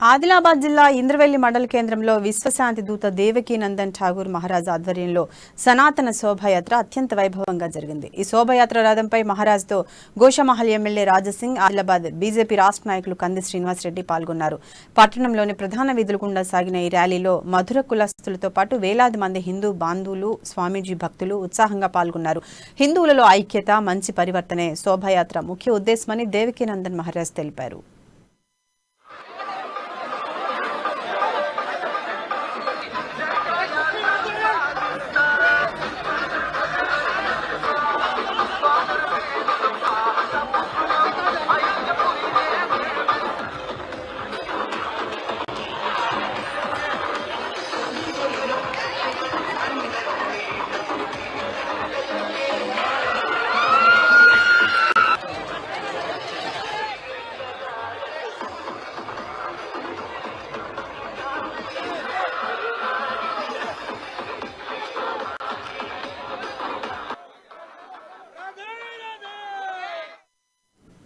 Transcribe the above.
ఆదిలాబాద్ జిల్లా ఇంద్రవెల్లి మండల కేంద్రంలో విశ్వశాంతి దూత దేవకీనందన్ ఠాగూర్ మహారాజ్ ఆధ్వర్యంలో సనాతన శోభాయాత్ర అత్యంత వైభవంగా జరిగింది. ఈ శోభాయాత్ర రథంపై మహారాజ్తో గోషమహల్ ఎమ్మెల్యే రాజసింగ్ ఆదిలాబాద్ బీజేపీ రాష్ట్ర నాయకులు కంది శ్రీనివాసరెడ్డి పాల్గొన్నారు. పట్టణంలోని ప్రధాన వీధుల గుండా సాగిన ఈ ర్యాలీలో మధుర కులస్తులతో పాటు వేలాది మంది హిందూ బాంధువులు స్వామీజీ భక్తులు ఉత్సాహంగా పాల్గొన్నారు. హిందువులలో ఐక్యత మంచి పరివర్తనే శోభాయాత్ర ముఖ్య ఉద్దేశమని దేవకీనందన్ మహారాజ్ తెలిపారు.